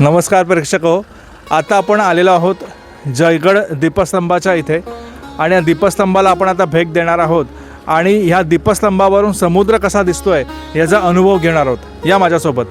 नमस्कार प्रेक्षक हो. आता आपण आलेलो आहोत जयगड दीपस्तंभाच्या इथे. आणि या दीपस्तंभाला आपण आता भेट देणार आहोत. आणि ह्या दीपस्तंभावरून समुद्र कसा दिसतोय याचा अनुभव घेणार आहोत. या माझ्यासोबत.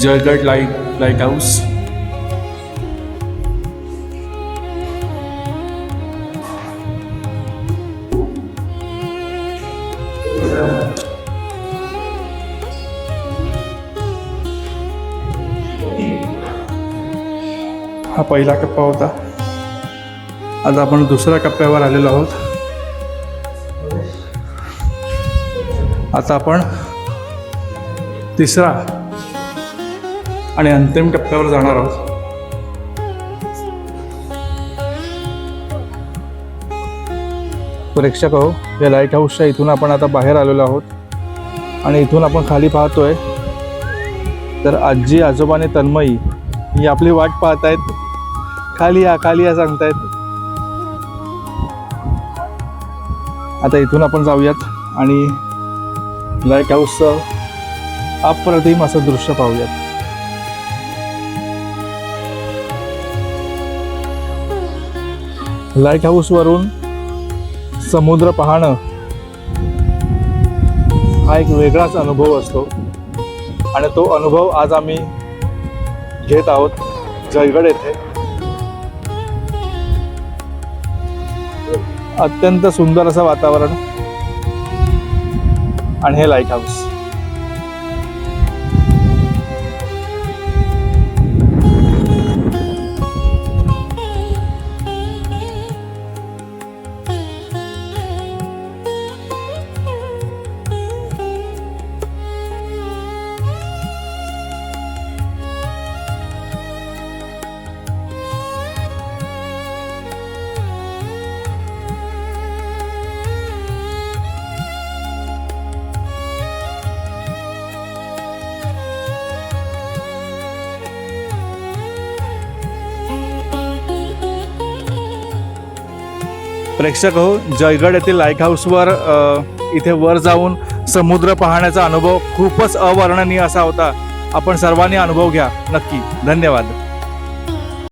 जयगड लाइट लाइट हाऊस हा पहिला कप्पा होता. आज आपण दुसऱ्या कप्प्यावर आलेलो आहोत. आता आपण तिसरा आणि अंतिम टप्प्यावर जाणार आहोत. प्रेक्षक हो या लाइट हाऊसच्या इथून आपण आता बाहेर आलेलो आहोत. आणि इथून आपण खाली पाहतोय तर आजी आजोबा आणि तन्मयी ही आपली वाट पाहतायत. खाली या खाली या सांगतायत. आता इथून आपण जाऊयात आणि लाइट हाऊसचं अप्रतिम असं दृश्य पाहूयात. लाइट हाऊसवरून समुद्र पाहणं हा एक वेगळाच अनुभव असतो. आणि तो अनुभव आज आम्ही घेत आहोत जयगड येथे. अत्यंत सुंदर असं वातावरण. आणि हे लाइट प्रेक्षक हो जयगड येथील लाइट हाऊसवर इथे वर जाऊन समुद्र पाहण्याचा अनुभव खूपच अवर्णनीय असा होता. आपण सर्वांनी अनुभव घ्या नक्की. धन्यवाद.